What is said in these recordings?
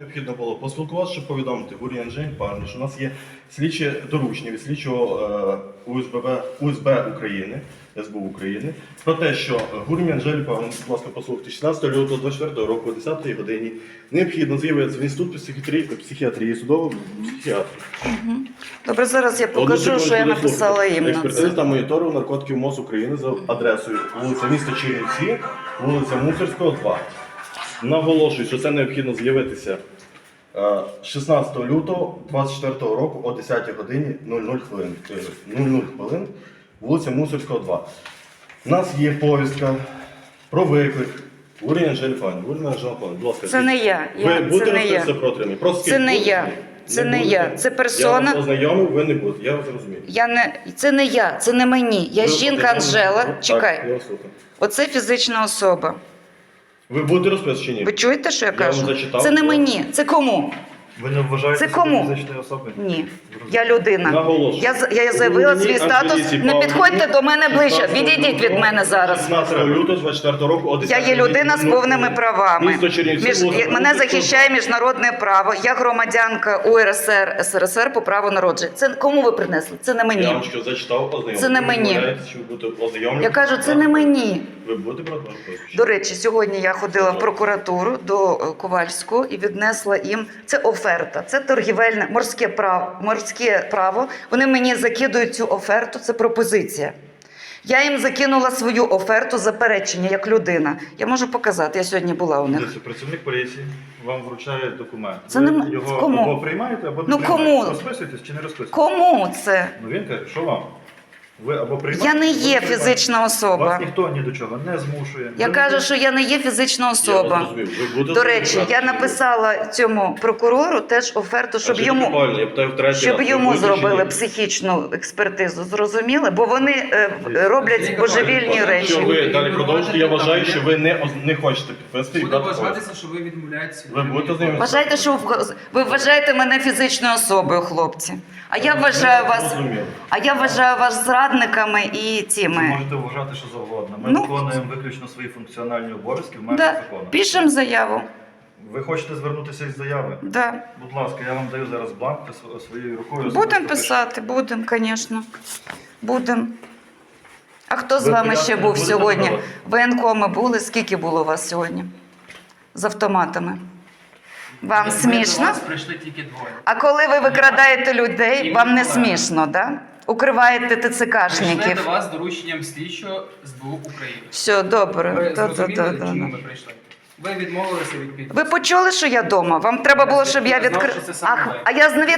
Необхідно було поспілкуватися, щоб повідомити Гурі Анжель пані, що у нас є слідчі доручення від слідчого е, УСБ, УСБ України, СБУ України, про те, що Гурмі Анжелі Павловна, будь ласка, послухайте, 16 лютого 24 року о 10 годині необхідно з'явитися в інститут психіатрії, психіатрії судового психіатру. Добре, зараз я покажу, що я написала їм Експертиза та монітору наркотиків МОЗ України за адресою вулиця міста Чернівці, вулиця Мусорського, 2. Наголошую, що це необхідно з'явитися е, 16 лютого 24 року о 10 годині 00 хвилин. Е, 00 хвилин, вулиця Мусорського, 2. У нас є повістка про виклик. Урія Анжелі Урія Анжелі будь ласка. Це не я. Ви будете це не я. розписатися? Просто Це не я. Це не будете? я. Це персона. Я вас ознайомив, ви не будете. Я вас розумію. Я не це не я, це не мені. Я Ви жінка? Анжела. Так, Чекай, я оце фізична особа. Ви будете розписувати чи ні? Ви чуєте, що я Я кажу? вам зачитав. Це не мені. Це кому? Ви не вважаєте Це кому? фізичною особою? Ні. Я людина. Наголошую. Я з- я заявила свій статус. Не підходьте до мене ближче. Відійдіть від мене зараз. 16 лютого 24 року о 10 Я є людина з повними правами. Між- Мене захищає міжнародне право. Я громадянка УРСР СРСР по праву народження. Це кому ви принесли? Це не Я мені. вам що зачитав, ознайомив. Це не мені. Я кажу, це не мені. Ви будете? До речі, сьогодні я ходила в прокуратуру до е, Ковальського і віднесла їм це оферта, це торгівельне морське право. Морське право. Вони мені закидують цю оферту. Це пропозиція. Я їм закинула свою оферту заперечення як людина. Я можу показати. Я сьогодні була у них. Працівник поліції вам вручає документ. Це ви не його кому? або приймаєте, або не Ну, приймаєте. кому? Розписуєтесь чи не розписуєтесь? Кому це? Ну він каже, що вам? Ви або приймаєте, Я не або є приймаєте. фізична особа. Вас ніхто ні до чого не змушує. Я Ви кажу, не- що я не є фізична Я особа. розумію. Ви будете До речі, я написала цьому прокурору теж оферту, щоб А йому? Я питаю щоб раз, йому зробили психічну експертизу. Зрозуміли? Бо вони е, роблять божевільні Якщо речі. ви далі продовжите, я вважаю, що ви не, оз- не хочете підписати і Буде дати вважатися, що ви відмовляєтеся. Ви будете з ними? Вважаєте, що в- ви вважаєте мене фізичною особою, хлопці. А я вважаю вас, Зрозуміло. а я вважаю вас зрадниками і Ви можете вважати, що завгодно. Ми Ну. виконуємо виключно свої функціональні обов'язки в межах Да. закону. Пишемо заяву. Ви хочете звернутися із заяви? Да. Будь ласка, я вам даю зараз бланк своєю рукою. Будемо писати, будемо, звісно. Будемо. А хто з Ви вами ще був сьогодні? давати? Воєнкоми були? Скільки було у вас сьогодні? З автоматами? Вам Ми смішно? вас прийшли тільки двоє. А коли ви викрадаєте людей, вам не смішно, да? Укриваєте Прийшли ТЦКшників. до вас з дорученням слідчого СБУ України. Все, добре. Ви Да, да, зрозуміли, да, да. чому ми прийшли? Ви відмовилися від підпису. Ви почули, що я вдома? Вам треба було, щоб я Я знав, відкрив. що це саме Ах, ви. а я знав,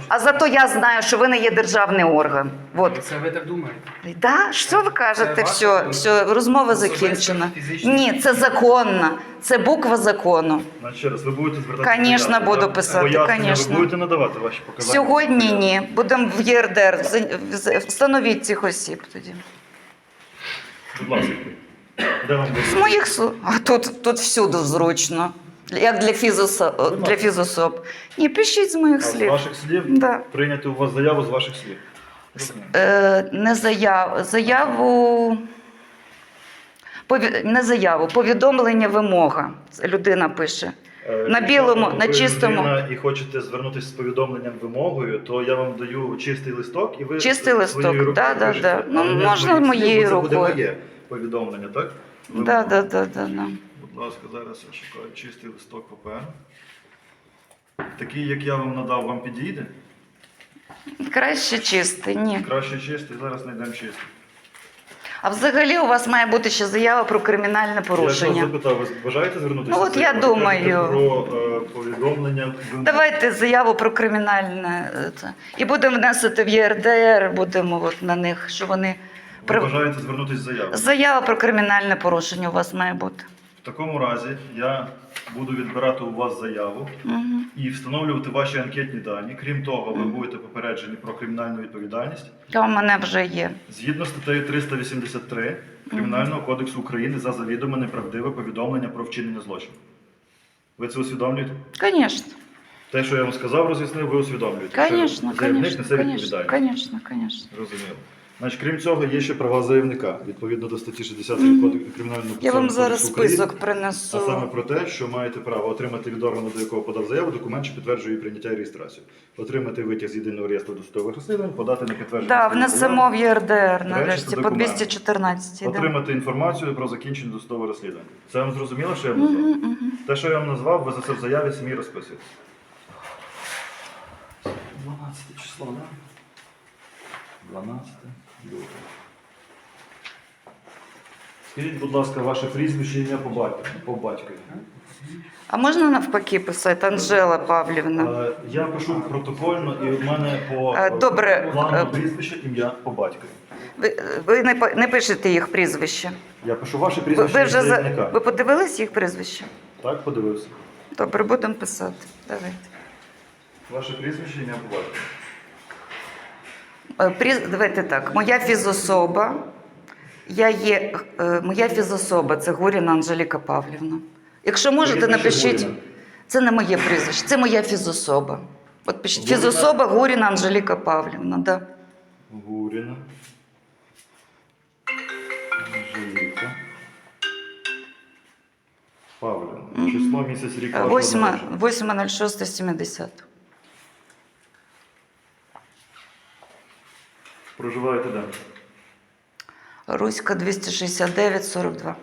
що А зато я знаю, що ви не є державний орган. От. Це ви так думаєте? Да? Що ви кажете? Це Все, ваше все, розмова закінчена. Ні, це законно. Це буква закону. Значить, ще раз, ви будете звертатися. Конечно, буду писати, Пояснення конечно. Ви будете надавати ваші показання? Сьогодні ні. Будемо в ЄРДР. З- з- Встановіть цих осіб тоді. Будь ласка. З моїх слов. А тут, тут всюди зручно. Як для, фізосо... для фізособ. Ні, пишіть з моїх А, з слів. ваших слів Да. прийняти у вас заяву з ваших слів. Розумію. Е, не заяву, заяву. Пові... Не заяву, повідомлення вимога. Це Людина пише. Е, на якщо білому, на чистому. людина І хочете звернутися з повідомленням вимогою, то я вам даю чистий листок і ви Чистий листок, своєю рукою да, да, пишете. да. Ну, не з можна моїх слів, моєю бо це буде рукою. моє повідомлення, так? Да, да, да, да. Будь ласка, зараз я шукаю чистий листок паперу. Такий, як я вам надав, вам підійде? Краще чистий, ні. Краще чистий, зараз знайдемо чистий. А взагалі у вас має бути ще заява про кримінальне Я ж вас запитав, ви бажаєте звернутися? Ну, от з я цим? думаю. Про е, повідомлення. Давайте заяву про кримінальне е, це. і будемо вносити в ЄРДР, будемо от на них, що вони Ви при- бажаєте звернутися з заявою. заява про кримінальне порушення у вас має бути. В такому разі я буду відбирати у вас заяву Угу. і встановлювати ваші анкетні дані. Крім того, ви будете попереджені про кримінальну відповідальність Та у мене вже є. згідно статтею 383 Кримінального кодексу України за завідоме неправдиве повідомлення про вчинення злочину. Ви це усвідомлюєте? Звісно, Те, що я вам сказав, роз'яснив, ви усвідомлюєте. що звісно, заявник звісно, несе звісно, відповідальність. звісно, звісно. Розуміло. Значить, крім цього, є ще права заявника відповідно до статті 60 Кримінального Я вам зараз список А саме про те, що маєте право отримати від органу, до якого подав заяву, документ, що підтверджує її прийняття і реєстрацію. Отримати витяг з єдиного реєстру досудових розслідувань, подати на підтвердження. Да, своєї внесемо в ЄРДР нарешті по документи. 214. Да. Отримати інформацію про закінчення досудового розслідування. Це вам зрозуміло, що я вам назвав? Мгм, мгм. Те, що я вам назвав, ви за це в заяві самі розписуєте. 12 число, да? 12 лютого. Скажіть, будь ласка, ваше прізвище ім'я по батьку- по батькові. А можна навпаки писати Анжела Павлівна? Е, Я пишу протокольно, і в мене по Е, добре, плану е, прізвище, ім'я по батькові. Ви, ви не, по- не пишете їх прізвище. Я пишу ваше Ви, прізвище ви вже за, заявника. ви подивились їх прізвище? Так, подивився. Добре, будемо писати. Давайте. Ваше прізвище, ім'я по батькові. Е, Давайте так. Моя фізособа. Я є е, моя фізособа це Гуріна Анжеліка Павлівна. Якщо можете, напишіть. Це не моє прізвище, це моя фізособа. От пишіть фізособа Гуріна Анжеліка Павлівна. Да. Гуріна. Анжеліка. Павлівна. Число, місяць, рік. вашого 8.06.70. Проживаєте де? Руська 269 42.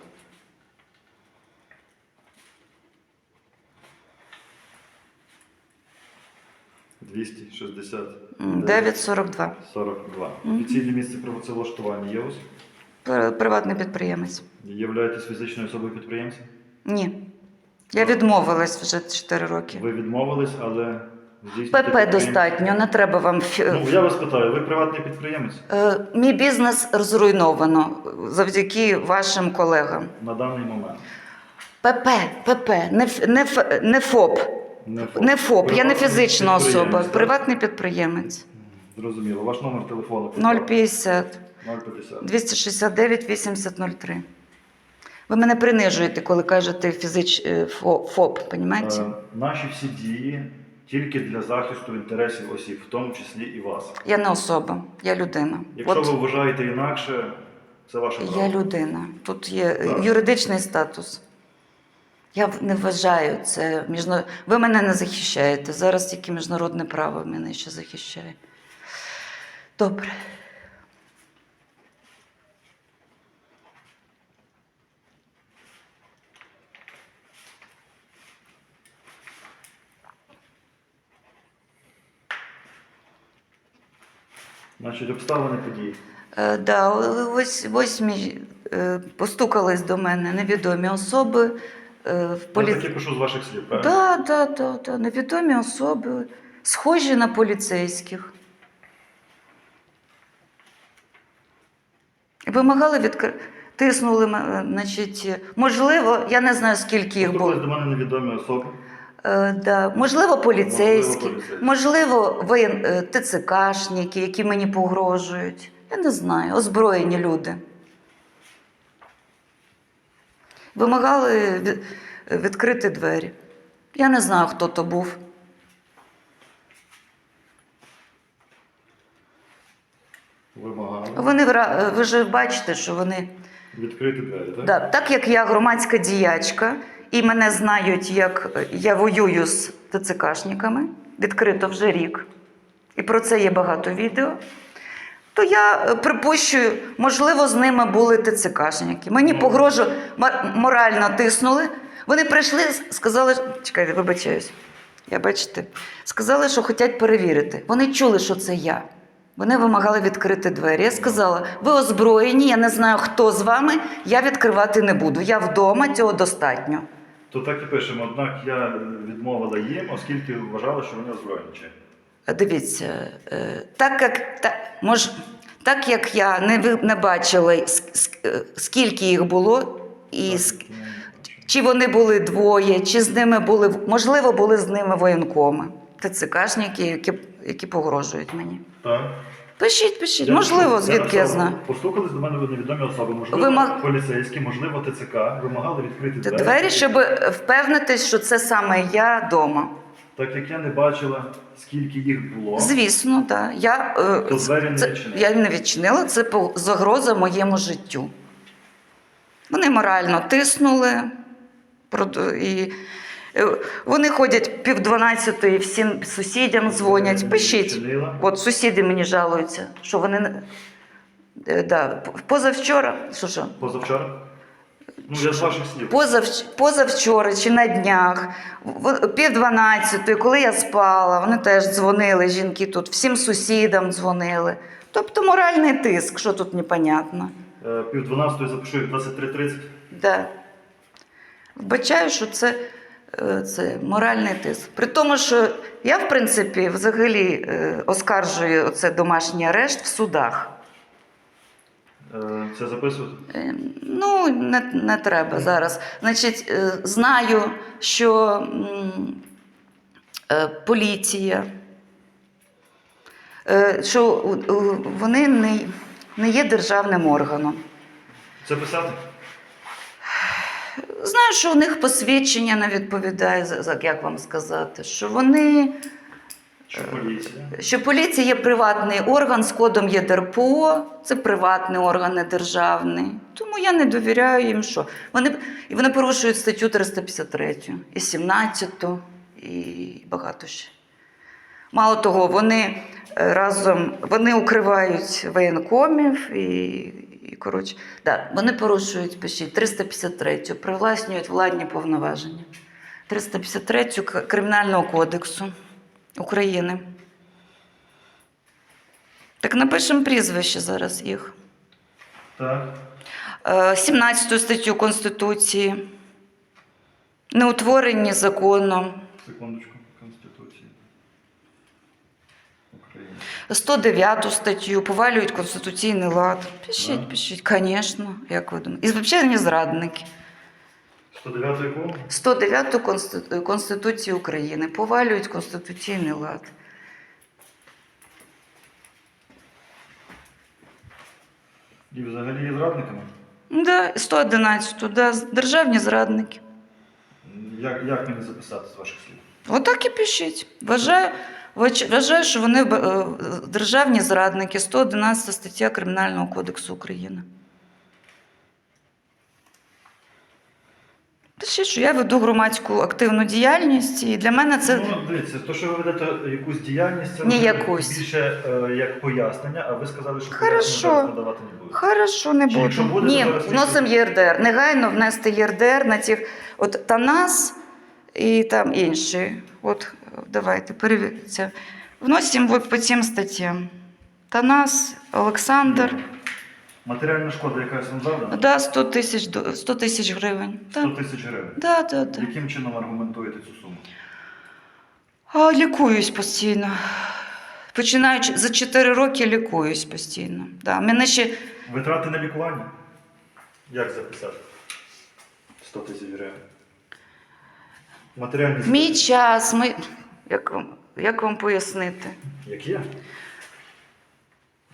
260. М, 9 42. 42. Офіційне місце працевлаштування є у вас? Пр- Приватний підприємець. Являєтесь фізичною особою підприємцем? Ні. Я відмовилась вже 4 роки. Ви відмовились, але ПП достатньо, не треба вам. Ну, я вас питаю, ви приватний підприємець Е, Мій бізнес зруйновано завдяки вашим колегам. на даний момент? ПП, ПП, не, не, не ФОП. Не ФОП. Не ФОП, я не фізична особа, так? приватний підприємець. Зрозуміло. Ваш номер телефону? 050 050. 269 8003. Ви мене принижуєте, коли кажете фізич... е, ФОП, понімаєте? Е, Наші всі дії тільки для захисту інтересів осіб, в тому числі і вас. Я не особа, я людина. Якщо От ви вважаєте інакше, це ваше право. я людина. Тут є Так. юридичний статус. Я не вважаю це міжна... Ви мене не захищаєте. Зараз тільки міжнародне право мене ще захищає. Добре. Значить, обставини події. Е, да, ось восьмі е, постукались до мене невідомі особи. Е, в Я полі... таки пишу з ваших слів, правильно? Да, да, да, да. Невідомі особи, схожі на поліцейських. Вимагали відкрити. Тиснули, м- значить, можливо, я не знаю, скільки їх Постукались було. до мене невідомі особи. Е, да. Можливо, поліцейські, Можливо, воєн... е, ТЦКшники, які мені погрожують. Я не знаю, озброєні люди. Вимагали відкрити двері. Я не знаю, хто то був. Вимагали. Вони е, ви ж бачите, що вони Відкрити двері, так? Да, так як я громадська діячка, і мене знають, як я воюю з ТЦКшниками, відкрито вже рік, і про це є багато відео, то я е, припущую, можливо, з ними були ТЦКшники. Мені погрожу морально тиснули. Вони прийшли, сказали, чекайте, вибачаюсь, я бачите, сказали, що хочуть перевірити. Вони чули, що це я. Вони вимагали відкрити двері. Я сказала: ви озброєні, я не знаю, хто з вами, я відкривати не буду. Я вдома, цього достатньо. То так і пишемо. Однак я відмовила їм, оскільки вважала, що вони озброєні. Дивіться, е, так як, та, мож, так як я не, ви- не бачила, е, скільки їх було, і ск- чи вони були двоє, чи з ними були, можливо, були з ними воєнкоми, ТЦКшники, які, які погрожують мені. Так. Пишіть, пишіть, Я можливо, написав, звідки я знаю. Постукались до мене невідомі особи, можливо, Вимаг- поліцейські, можливо, ТЦК, вимагали відкрити двері. Двері, щоб впевнитись, що це саме я вдома. Так як я не бачила, скільки їх було, Звісно, так. Я, е, то двері не це, відчинили. я не відчинила, це по- загроза моєму життю. Вони морально тиснули. прод- І вони ходять пів дванадцятої, всім сусідям дзвонять. Пишіть. От сусіди мені жалуються, що вони е, да, позавчора, що що? Позавчора? Ну, я з ваших слів. Позавч... Позавчора чи на днях, в- пів дванадцятої, коли я спала, вони теж дзвонили, жінки тут, всім сусідам дзвонили. Тобто моральний тиск, що тут непонятно. Е, Пів дванадцятої запишу їх 23.30. Да. Вбачаю, що це, е, це моральний тиск. При тому, що я, в принципі, взагалі е, оскаржую це домашній арешт в судах. Е, Це записувати? Е, Ну, не, не треба зараз. Значить, е, знаю, що е, поліція, е, що вони не, не є державним органом. Це писати? Знаю, що у них посвідчення не відповідає, як вам сказати, що вони. Чи поліція? Що поліція є приватний орган з кодом ЄДРПО, це приватний орган, не державний. Тому я не довіряю їм, що вони, і вони порушують статтю 353 і 17 і багато ще. Мало того, вони е, разом вони укривають воєнкомів і, і коротше, да, вони порушують, пишіть, 353 привласнюють владні повноваження. 353 К- Кримінального кодексу України. Так напишемо прізвище зараз їх. Так. Е, 17 статтю Конституції. Неутворені законом. Секундочку. Конституції. України. 109 статтю, повалюють конституційний лад. Пишіть, пишіть, звісно, як ви думаєте. І взагалі вони зрадники. 109 якого? 109 Конститу- Конституції України повалюють конституційний лад. І взагалі є зрадниками? Да, 111, да, державні зрадники. Як, як мені записати з ваших слів? Отак і пишіть. Вважаю, вважаю, що вони е, державні зрадники, 111 стаття Кримінального кодексу України. Пишіть, що я веду громадську активну діяльність, і для мене це. Ну, дивіться, то, що ви ведете якусь діяльність, це Ні, якусь. більше е, як пояснення, а ви сказали, що Хорошо. пояснення надавати не будете. Хорошо, не Чи буду. якщо буде, Ні, зараз вносимо ЄРДР. Негайно внести ЄРДР на ці от Танас і там інші. От давайте перевірте. Вносимо по цим статтям. Танас, Олександр. Матеріальна шкода якась вам завдана? Да, 100 тисяч 100 тисяч гривень. 100 Да. тисяч гривень. Да, да, да. Яким чином аргументуєте цю суму? А, лікуюсь постійно. Починаючи за 4 роки лікуюсь постійно. Да. Мене ще Витрати на лікування? Як записати? 100 тисяч гривень. Матеріальні мій час. Ми... Як, вам, як вам пояснити? Як є?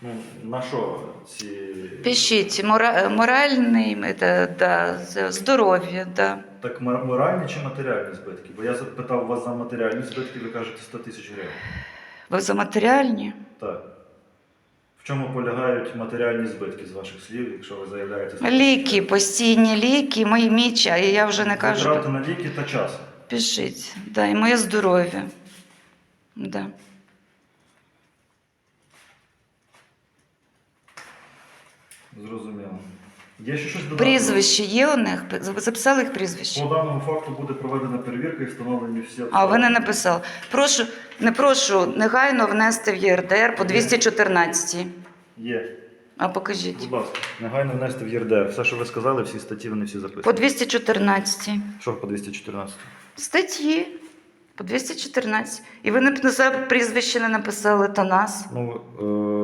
Ну, на що ці. Пишіть, мора... моральний это, да, здоров'я, да. Так моральні чи матеріальні збитки? Бо я запитав вас за матеріальні збитки, ви кажете 100 тисяч гривень. Ви за матеріальні? Так. В чому полягають матеріальні збитки з ваших слів, якщо ви заявляєте 100 Ліки, постійні ліки, мої мій чай, я вже не кажу. Витрати на ліки та час. Пишіть, да, і моє здоров'я. Да. Зрозуміло. Є ще щось додати? Прізвище є у них? Записали їх прізвище? По даному факту буде проведена перевірка і встановлені всі А ви не написали. Прошу, не прошу негайно внести в ЄРДР по 214. Є. А покажіть. Будь ласка, негайно внести в ЄРДР. Все, що ви сказали, всі статті, вони всі записані. По 214. Що по 214? Статті. По 214. І ви не написали прізвище, не написали Танас. Ну,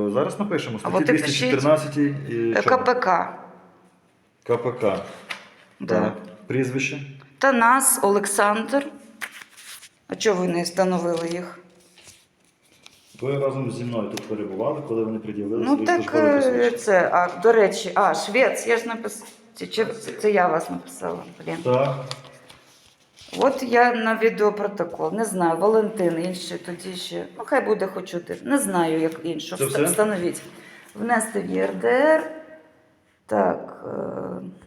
е, зараз напишемо. А Статті от пишіть. 214 і чого? КПК. КПК. Да. Так. Прізвище. Танас Олександр. А чого ви не встановили їх? Ви разом зі мною тут перебували, коли вони пред'явили Ну свої так службові е, посвідчення. це, а до речі, а, швець, я ж написала. Чи, чи це я вас написала? Блін. Так. От я на відеопротокол. Не знаю, Валентин, інший тоді ще. Ну, хай буде хоч один. Не знаю, як іншого. Встановіть. Внести в ЄРДР. Так. Е...